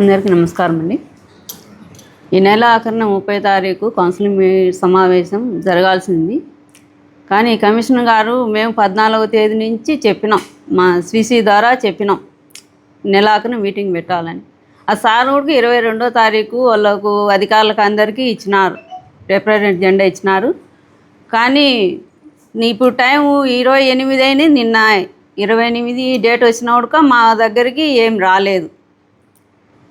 అందరికీ నమస్కారం అండి ఈ నెల ఆఖరిన ముప్పై తారీఖు కౌన్సిలింగ్ సమావేశం జరగాల్సింది. కానీ కమిషనర్ గారు మేము పద్నాలుగవ తేదీ నుంచి చెప్పినాం. మా స్వీసీ ద్వారా చెప్పినాం. నెల మీటింగ్ పెట్టాలని. ఆ సార్ కూడా ఇరవై రెండో తారీఖు వాళ్ళకు అధికారులకు అందరికీ ఇచ్చినారు. రిప్రజెంట్ జెండా ఇచ్చినారు. కానీ నీ ఇప్పుడు టైం ఇరవై ఎనిమిది అయినా నిన్న ఇరవై ఎనిమిది డేట్ వచ్చినప్పుడు మా దగ్గరికి ఏం రాలేదు.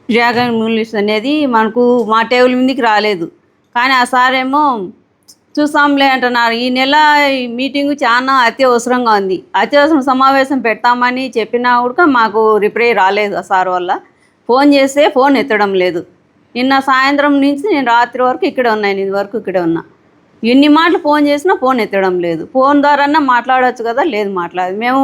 డ్రాగన్ ఇంగ్లీష్ అనేది మనకు మా టేబుల్ మీదకి రాలేదు. కానీ ఆ సార్ ఏమో చూసాంలే అంటున్నారు. ఈ నెల ఈ మీటింగు చాలా అత్యవసరంగా ఉంది. అత్యవసరం సమావేశం పెడతామని చెప్పినా కూడా మాకు రిప్లై రాలేదు ఆ సార్ వల్ల. ఫోన్ చేస్తే ఫోన్ ఎత్తడం లేదు. నిన్న సాయంత్రం నుంచి నేను రాత్రి వరకు ఇక్కడే ఉన్నా ఎనిమిది వరకు ఇక్కడే ఉన్నా. ఎన్ని మాటలు ఫోన్ చేసినా ఫోన్ ఎత్తడం లేదు. ఫోన్ ద్వారానే మాట్లాడవచ్చు కదా లేదు మాట్లాడదు. మేము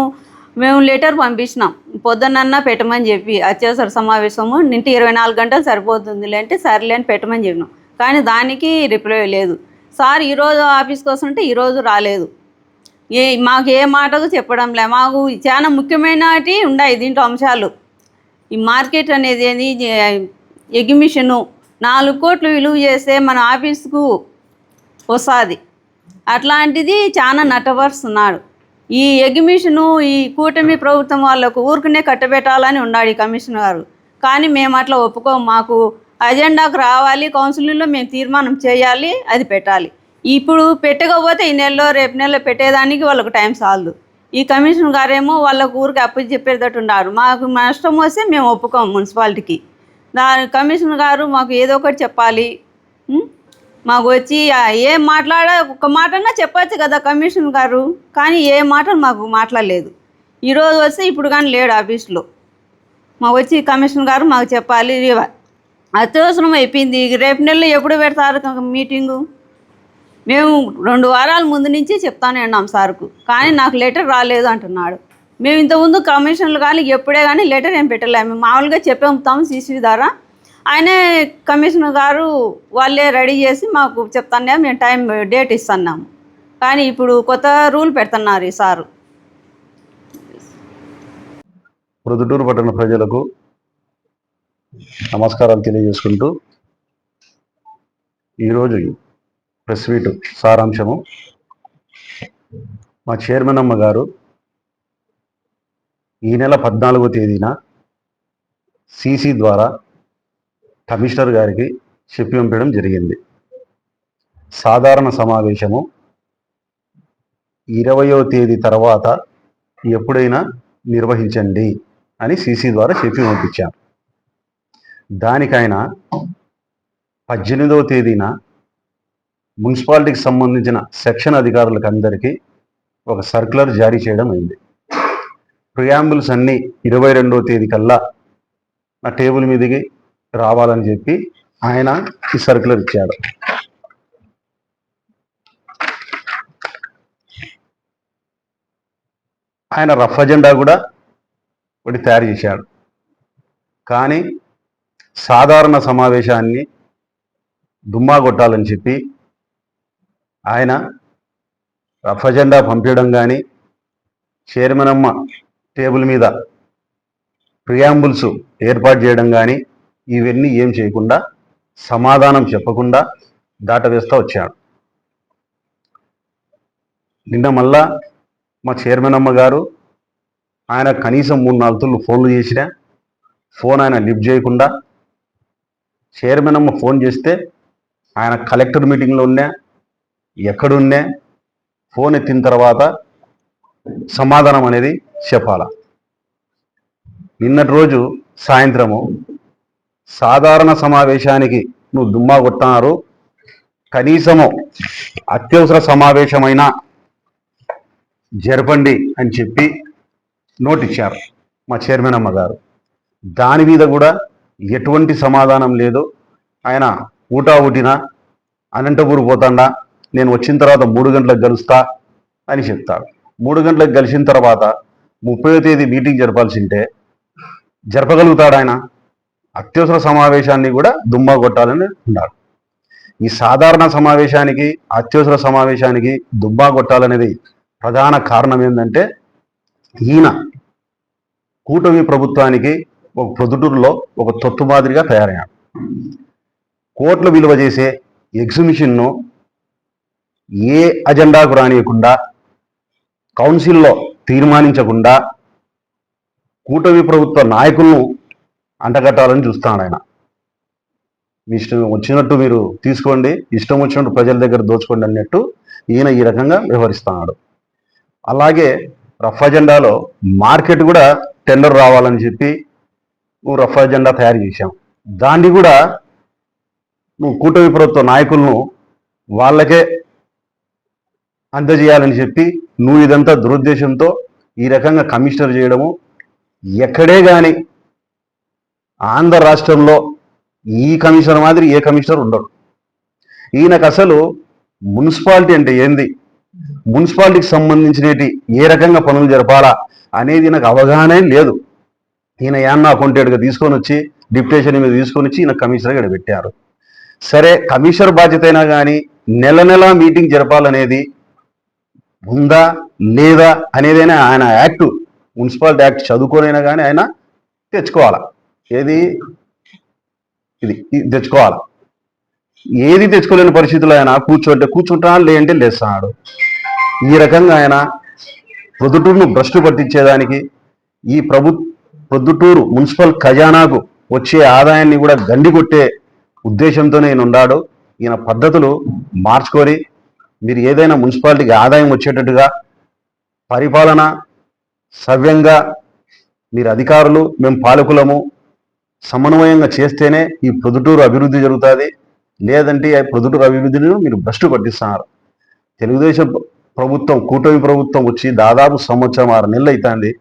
మేము లెటర్ పంపించినాం. పొద్దున్నన్నా పెట్టమని చెప్పి అత్యవసర సమావేశము నింటి ఇరవై నాలుగు గంటలు సరిపోతుంది అంటే సర్లే అని పెట్టమని చెప్పినాం. కానీ దానికి రిప్లై లేదు. సార్ ఈరోజు ఆఫీస్కి వస్తుంటే ఈరోజు రాలేదు. ఏ మాకు ఏ మాటకు చెప్పడం లే. మాకు చాలా ముఖ్యమైనవి ఉన్నాయి దీంట్లో అంశాలు. ఈ మార్కెట్ అనేది ఏంది? ఎగ్జిబిషను నాలుగు కోట్లు విలువ చేస్తే మన ఆఫీస్కు వస్తుంది. అట్లాంటిది చాలా నట్టపరుస్తున్నాడు ఈ ఎగ్జిబిషను ఈ కూటమి ప్రభుత్వం వాళ్ళకు ఊరుకునే కట్టబెట్టాలని ఉన్నాడు ఈ కమిషనర్ గారు. కానీ మేము అట్లా ఒప్పుకోము. మాకు అజెండాకు రావాలి కౌన్సిలింగ్లో మేము తీర్మానం చేయాలి అది పెట్టాలి. ఇప్పుడు పెట్టకపోతే ఈ నెలలో రేపు నెలలో పెట్టేదానికి వాళ్ళకు టైం సాలదు ఈ కమిషన్ గారేమో వాళ్ళకు ఊరికి అప్పు చెప్పేటట్టు ఉన్నారు. మాకు నష్టం వస్తే మేము ఒప్పుకోము మున్సిపాలిటీకి. దాని కమిషనర్ గారు మాకు ఏదో ఒకటి చెప్పాలి. మాకు వచ్చి ఏం మాట్లాడ ఒక మాటన్నా చెప్పచ్చు కదా కమిషనర్ గారు. కానీ ఏ మాట మాకు మాట్లాడలేదు. ఈరోజు వస్తే ఇప్పుడు కానీ లేడు ఆఫీస్లో. మాకు వచ్చి కమిషనర్ గారు మాకు చెప్పాలి. అత్యవసరం అయిపోయింది. రేపు నెలలో ఎప్పుడు పెడతారు మీటింగు? మేము రెండు వారాల ముందు నుంచి చెప్తానే అన్నాం సార్కు. కానీ నాకు లెటర్ రాలేదు అంటున్నాడు. మేము ఇంతకుముందు కమిషన్లు కానీ ఎప్పుడే కానీ లెటర్ ఏం పెట్టలేము మామూలుగా చెప్పేస్తాం సీసీ ద్వారా. ఆయనే కమిషనర్ గారు వాళ్ళే రెడీ చేసి మాకు చెప్తానే మేము టైం డేట్ ఇస్తున్నాము కానీ ఇప్పుడు కొత్త రూల్ పెడుతున్నారు ఈ సారు. ప్రొద్దుటూరు పట్టణ ప్రజలకు నమస్కారాలు తెలియజేసుకుంటూ ఈరోజు ప్రెస్ మీట్ సారాంశము. మా చైర్మన్ అమ్మ గారు ఈ నెల పద్నాలుగో తేదీన సీసీ ద్వారా కమిషనర్ గారికి చెప్పి పంపడం జరిగింది. సాధారణ సమావేశము ఇరవయో తేదీ తర్వాత ఎప్పుడైనా నిర్వహించండి అని సీసీ ద్వారా చెప్పి పంపించాను దానికైనా పద్దెనిమిదవ తేదీన మున్సిపాలిటీకి సంబంధించిన సెక్షన్ అధికారులకు అందరికీ ఒక సర్క్యులర్ జారీ చేయడం అయింది. ప్రియాంబుల్స్ అన్నీ ఇరవై రెండవ తేదీ కల్లా నా టేబుల్ మీదకి రావాలని చెప్పి ఆయన ఈ సర్క్యులర్ ఇచ్చాడు. ఆయన రఫ్ అజెండా కూడా ఒకటి తయారు చేశాడు. కానీ సాధారణ సమావేశాన్ని దుమ్మా కొట్టాలని చెప్పి ఆయన రఫ్ అజెండా పంపించడం కానీ చైర్మన్ అమ్మ టేబుల్ మీద ప్రియాంబుల్స్ ఏర్పాటు చేయడం కానీ ఇవన్నీ ఏం చేయకుండా సమాధానం చెప్పకుండా దాటవేస్తూ వచ్చాడు. నిన్న మళ్ళా మా చైర్మన్ అమ్మగారు ఆయన కనీసం మూడు నాలుగు తుళ్ళు ఫోన్లు చేసినా ఫోన్ ఆయన లిఫ్ట్ చేయకుండా చైర్మన్ అమ్మ ఫోన్ చేస్తే ఆయన కలెక్టర్ మీటింగ్లో ఉన్నా ఎక్కడున్నా ఫోన్ ఎత్తిన తర్వాత సమాధానం అనేది చెప్పాల. నిన్నటి రోజు సాయంత్రము సాధారణ సమావేశానికి నువ్వు దుమ్మా కొట్టినారు కనీసము అత్యవసర సమావేశమైనా జరపండి అని చెప్పి నోటిచ్చారు మా చైర్మన్ అమ్మగారు. దాని మీద కూడా ఎటువంటి సమాధానం లేదు. ఆయన ఊటా ఊటిన అనంతపూర్ పోతాండా నేను వచ్చిన తర్వాత మూడు గంటలకు గెలుస్తా అని చెప్తాడు మూడు గంటలకు గెలిచిన తర్వాత ముప్పై తేదీ మీటింగ్ జరపాల్సింటే జరపగలుగుతాడు ఆయన? అత్యవసర సమావేశాన్ని కూడా దుమ్మా కొట్టాలని ఉన్నాడు ఈ సాధారణ సమావేశానికి అత్యవసర సమావేశానికి దుమ్మా కొట్టాలనేది ప్రధాన కారణం ఏంటంటే ఈయన కూటమి ప్రభుత్వానికి ఒక ప్రొద్దుటూరులో ఒక తొత్తు మాదిరిగా తయారయ్యాడు. కోట్లు విలువ చేసే ఎగ్జిబిషన్ను ఏ అజెండాకు రానియకుండా కౌన్సిల్లో తీర్మానించకుండా కూటమి ప్రభుత్వ నాయకులను అంటగట్టాలని చూస్తాడు ఆయన. మీ ఇష్టం వచ్చినట్టు మీరు తీసుకోండి ఇష్టం వచ్చినట్టు ప్రజల దగ్గర దోచుకోండి అన్నట్టు ఈయన ఈ రకంగా వ్యవహరిస్తున్నాడు. అలాగే రఫ్ అజెండాలో మార్కెట్ కూడా టెండర్ రావాలని చెప్పి నువ్వు రఫ్ అజెండా తయారు చేశాం. దాన్ని కూడా నువ్వు కూటమి ప్రభుత్వ నాయకులను వాళ్ళకే అందజేయాలని చెప్పి నువ్వు ఇదంతా దురుద్దేశంతో ఈ రకంగా కమిషనర్ చేయడము ఎక్కడే కానీ ఆంధ్ర రాష్ట్రంలో ఈ కమిషనర్ మాదిరి ఏ కమిషనర్ ఉండరు ఈయనకు అసలు మున్సిపాలిటీ అంటే ఏంది? మున్సిపాలిటీకి సంబంధించినటి ఏ రకంగా పనులు జరపాలా అనేది నాకు అవగాహనే లేదు. ఈయన యాన్న అకౌంటెంట్గా తీసుకొని వచ్చి డిప్యూటేషన్ మీద తీసుకొని వచ్చి ఈయన కమిషనర్గా ఇక్కడ పెట్టారు. సరే కమిషనర్ బాధ్యత అయినా కానీ నెల నెల మీటింగ్ జరపాలనేది ఉందా లేదా అనేదైనా ఆయన యాక్ట్ మున్సిపాలిటీ యాక్ట్ చదువుకోనైనా కానీ ఆయన తెచ్చుకోవాలా. ఏది? ఇది తెచ్చుకోవాలి. ఏది తెచ్చుకోలేని పరిస్థితుల్లో ఆయన కూర్చోంటే కూర్చుంటా లేదంటే లేస్తున్నాడు ఈ రకంగా ఆయన ప్రొద్దుటూరును భ్రష్టు పట్టించేదానికి ఈ ప్రభు ప్రొద్దుటూరు మున్సిపల్ ఖజానాకు వచ్చే ఆదాయాన్ని కూడా గండి కొట్టే ఉద్దేశంతోనే ఈయన ఉన్నాడు ఈయన పద్ధతులు మార్చుకొని మీరు ఏదైనా మున్సిపాలిటీకి ఆదాయం వచ్చేటట్టుగా పరిపాలన సవ్యంగా మీరు అధికారులు మేము పాలకులము సమన్వయంగా చేస్తేనే ఈ ప్రొద్దుటూరు అభివృద్ధి జరుగుతుంది. లేదంటే ఈ అభివృద్ధిని మీరు భ్రష్టు పట్టిస్తున్నారు. తెలుగుదేశం ప్రభుత్వం కూటమి ప్రభుత్వం వచ్చి దాదాపు సంవత్సరం ఆరు నెలలు అవుతుంది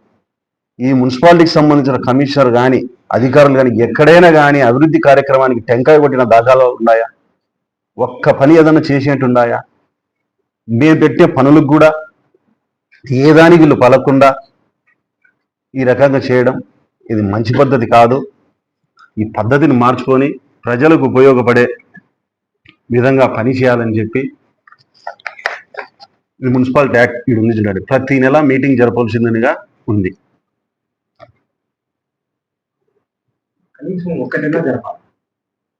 ఈ మున్సిపాలిటీకి సంబంధించిన కమిషనర్ కానీ అధికారులు కానీ ఎక్కడైనా కానీ అభివృద్ధి కార్యక్రమానికి టెంకాయ కొట్టిన దాఖలు ఉన్నాయా? ఒక్క పని ఏదైనా చేసినట్టు ఉన్నాయా మేము పెట్టే పనులకు కూడా ఏ దానికి వీళ్ళు పలకుండా ఈ రకంగా చేయడం ఇది మంచి పద్ధతి కాదు. ఈ పద్ధతిని మార్చుకొని ప్రజలకు ఉపయోగపడే విధంగా పని చేయాలని చెప్పి ఈ మున్సిపాలిటీ యాక్ట్ ఇది ఉంది చూడండి. ప్రతి నెల మీటింగ్ జరపాల్సిందిగా ఉంది.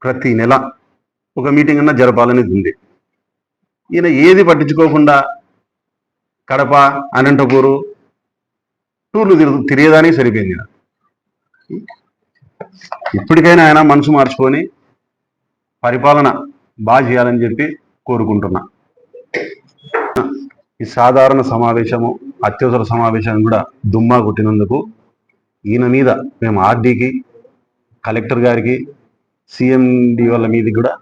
ప్రతి నెల ఒక మీటింగ్ అన్నా జరపాలనేది ఉంది. ఈయన ఏది పట్టించుకోకుండా కడప అనంతపూరు టూర్లు తిరుగు తిరిగేదానికి సరిపోయింది. ఇప్పటికైనా ఆయన మనసు మార్చుకొని పరిపాలన బాగా చేయాలని చెప్పి కోరుకుంటున్నా. ఈ సాధారణ సమావేశము అత్యవసర సమావేశాన్ని కూడా దుమ్మా కొట్టినందుకు ఈయన మీద మేము ఆర్డీకి కలెక్టర్ గారికి సిఎండి వాళ్ళ మీద కూడా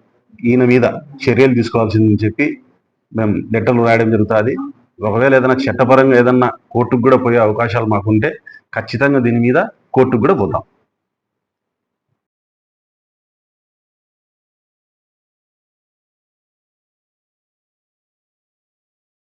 ఈయన మీద చర్యలు తీసుకోవాల్సిందని చెప్పి మేము లెటర్లు రాయడం జరుగుతుంది. ఒకవేళ ఏదైనా చట్టపరంగా ఏదన్నా కోర్టుకు కూడా పోయే అవకాశాలు మాకుంటే ఖచ్చితంగా దీని మీద కోర్టుకు కూడా పోతాం.